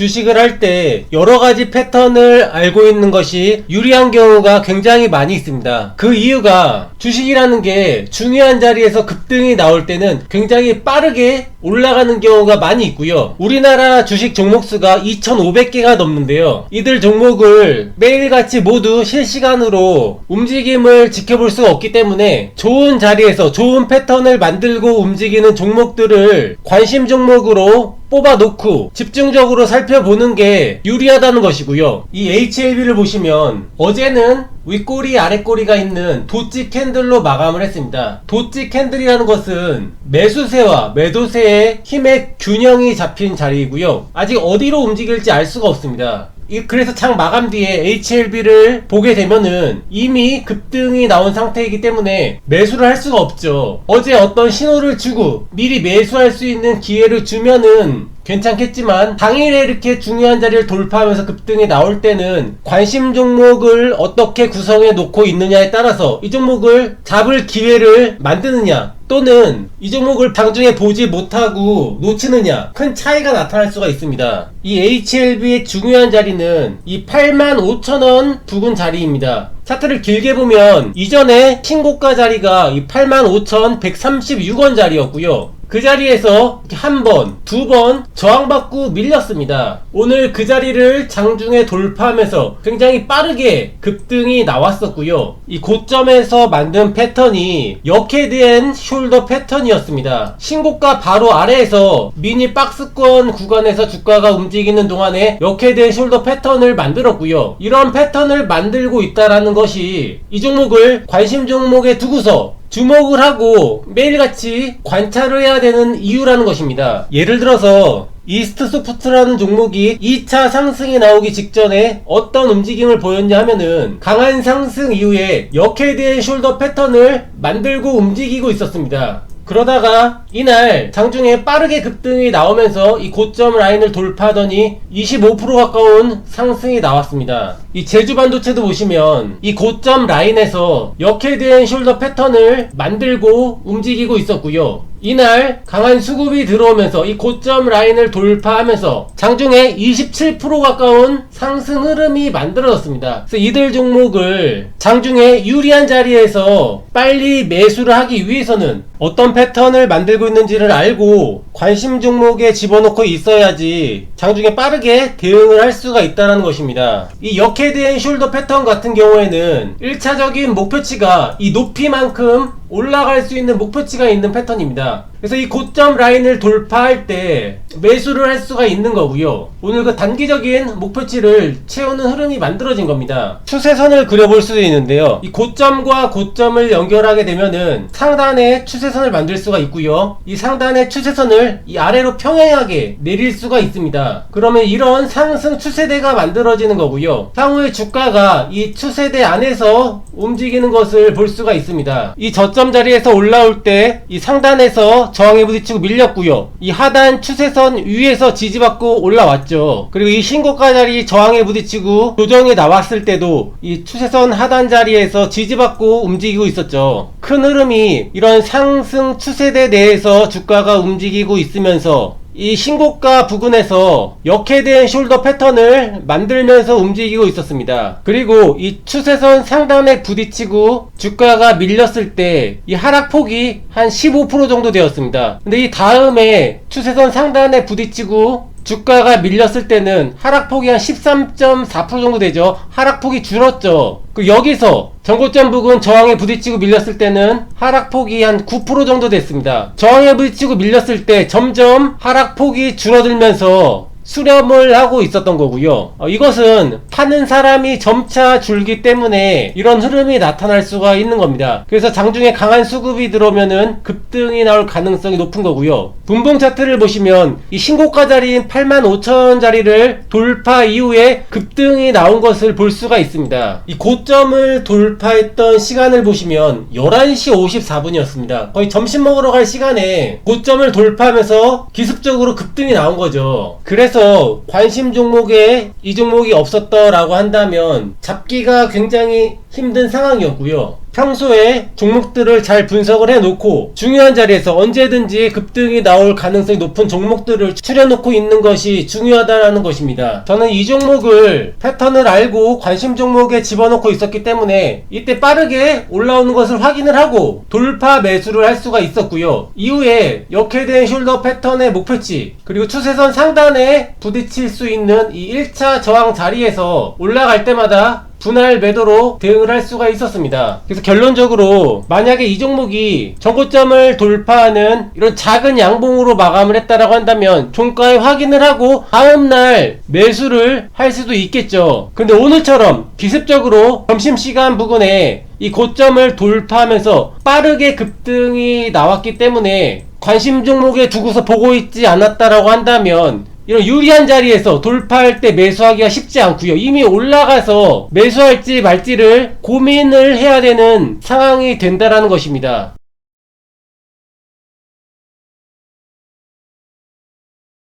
주식을 할 때 여러 가지 패턴을 알고 있는 것이 유리한 경우가 굉장히 많이 있습니다. 그 이유가 주식이라는 게 중요한 자리에서 급등이 나올 때는 굉장히 빠르게 올라가는 경우가 많이 있고요. 우리나라 주식 종목 수가 2,500개가 넘는데요. 이들 종목을 매일같이 모두 실시간으로 움직임을 지켜볼 수가 없기 때문에 좋은 자리에서 좋은 패턴을 만들고 움직이는 종목들을 관심 종목으로 뽑아 놓고 집중적으로 살펴보는 게 유리하다는 것이고요. 이 HLB를 보시면 어제는 윗꼬리 아랫꼬리가 있는 도치 캔들로 마감을 했습니다. 도치 캔들이라는 것은 매수세와 매도세의 힘의 균형이 잡힌 자리이고요. 아직 어디로 움직일지 알 수가 없습니다. 이- 그래서 장 마감 뒤에 HLB를 보게 되면은 이미 급등이 나온 상태이기 때문에 매수를 할 수가 없죠. 어제 어떤 신호를 주고 미리 매수할 수 있는 기회를 주면은 괜찮겠지만 당일에 이렇게 중요한 자리를 돌파하면서 급등이 나올 때는 관심 종목을 어떻게 구성해 놓고 있느냐에 따라서 이 종목을 잡을 기회를 만드느냐 또는 이 종목을 장중에 보지 못하고 놓치느냐 큰 차이가 나타날 수가 있습니다. 이 HLB의 중요한 자리는 이 85,000원 부근 자리입니다. 차트를 길게 보면 이전에 신고가 자리가 이 85,136원 자리였고요. 그 자리에서 한 번, 두 번 저항받고 밀렸습니다. 오늘 그 자리를 장중에 돌파하면서 굉장히 빠르게 급등이 나왔었고요. 이 고점에서 만든 패턴이 역헤드앤 숄더 패턴이었습니다. 신고가 바로 아래에서 미니 박스권 구간에서 주가가 움직이는 동안에 역헤드앤 숄더 패턴을 만들었고요. 이런 패턴을 만들고 있다라는 것이 이 종목을 관심 종목에 두고서 주목을 하고 매일같이 관찰을 해야 되는 이유라는 것입니다. 예를 들어서 이스트 소프트라는 종목이 2차 상승이 나오기 직전에 어떤 움직임을 보였냐 하면은 강한 상승 이후에 역헤드앤 숄더 패턴을 만들고 움직이고 있었습니다. 그러다가 이날 장중에 빠르게 급등이 나오면서 이 고점 라인을 돌파하더니 25% 가까운 상승이 나왔습니다. 이 제주 반도체도 보시면 이 고점 라인에서 역헤드앤 숄더 패턴을 만들고 움직이고 있었고요. 이날 강한 수급이 들어오면서 이 고점 라인을 돌파하면서 장중에 27% 가까운 상승 흐름이 만들어졌습니다. 그래서 이들 종목을 장중에 유리한 자리에서 빨리 매수를 하기 위해서는 어떤 패턴을 만들고 있는지를 알고 관심 종목에 집어넣고 있어야지 장중에 빠르게 대응을 할 수가 있다는 것입니다. 이 역헤드 앤 숄더 패턴 같은 경우에는 1차적인 목표치가 이 높이만큼 올라갈 수 있는 목표치가 있는 패턴입니다. 그래서 이 고점 라인을 돌파할 때 매수를 할 수가 있는 거고요. 오늘 그 단기적인 목표치를 채우는 흐름이 만들어진 겁니다. 추세선을 그려볼 수도 있는데요. 이 고점과 고점을 연결하게 되면은 상단에 추세선을 만들 수가 있고요. 이 상단의 추세선을 이 아래로 평행하게 내릴 수가 있습니다. 그러면 이런 상승 추세대가 만들어지는 거고요. 향후에 주가가 이 추세대 안에서 움직이는 것을 볼 수가 있습니다. 이 저점 자리에서 올라올 때 이 상단에서 저항에 부딪히고 밀렸고요. 이 하단 추세선 위에서 지지받고 올라왔죠. 그리고 이 신고가 자리 저항에 부딪히고 조정이 나왔을 때도 이 추세선 하단 자리에서 지지받고 움직이고 있었죠. 큰 흐름이 이런 상승 추세대 내에서 주가가 움직이고 있으면서 이 신고가 부근에서 역헤드앤 숄더 패턴을 만들면서 움직이고 있었습니다. 그리고 이 추세선 상단에 부딪히고 주가가 밀렸을 때 이 하락폭이 한 15% 정도 되었습니다. 근데 이 다음에 추세선 상단에 부딪히고 주가가 밀렸을 때는 하락폭이 한 13.4% 정도 되죠. 하락폭이 줄었죠. 그 여기서 전고점 부근 저항에 부딪히고 밀렸을 때는 하락폭이 한 9% 정도 됐습니다. 저항에 부딪히고 밀렸을 때 점점 하락폭이 줄어들면서 수렴을 하고 있었던 거고요. 어, 이것은 파는 사람이 점차 줄기 때문에 이런 흐름이 나타날 수가 있는 겁니다. 그래서 장중에 강한 수급이 들어오면은 급등이 나올 가능성이 높은 거고요. 분봉 차트를 보시면 이 신고가 자리인 85,000원 자리를 돌파 이후에 급등이 나온 것을 볼 수가 있습니다. 이 고점을 돌파했던 시간을 보시면 11시 54분이었습니다. 거의 점심 먹으러 갈 시간에 고점을 돌파하면서 기습적으로 급등이 나온 거죠. 그래서 관심 종목에 이 종목이 없었더라고 한다면 잡기가 굉장히 힘든 상황이었고요. 평소에 종목들을 잘 분석을 해놓고 중요한 자리에서 언제든지 급등이 나올 가능성이 높은 종목들을 추려놓고 있는 것이 중요하다는 것입니다. 저는 이 종목을 패턴을 알고 관심 종목에 집어넣고 있었기 때문에 이때 빠르게 올라오는 것을 확인을 하고 돌파 매수를 할 수가 있었고요. 이후에 역회된 숄더 패턴의 목표치 그리고 추세선 상단에 부딪힐 수 있는 이 1차 저항 자리에서 올라갈 때마다 분할 매도로 대응을 할 수가 있었습니다. 그래서 결론적으로 만약에 이 종목이 전고점을 돌파하는 이런 작은 양봉으로 마감을 했다라고 한다면 종가에 확인을 하고 다음날 매수를 할 수도 있겠죠. 근데 오늘처럼 기습적으로 점심시간 부근에 이 고점을 돌파하면서 빠르게 급등이 나왔기 때문에 관심 종목에 두고서 보고 있지 않았다라고 한다면 이런 유리한 자리에서 돌파할 때 매수하기가 쉽지 않고요. 이미 올라가서 매수할지 말지를 고민을 해야 되는 상황이 된다라는 것입니다.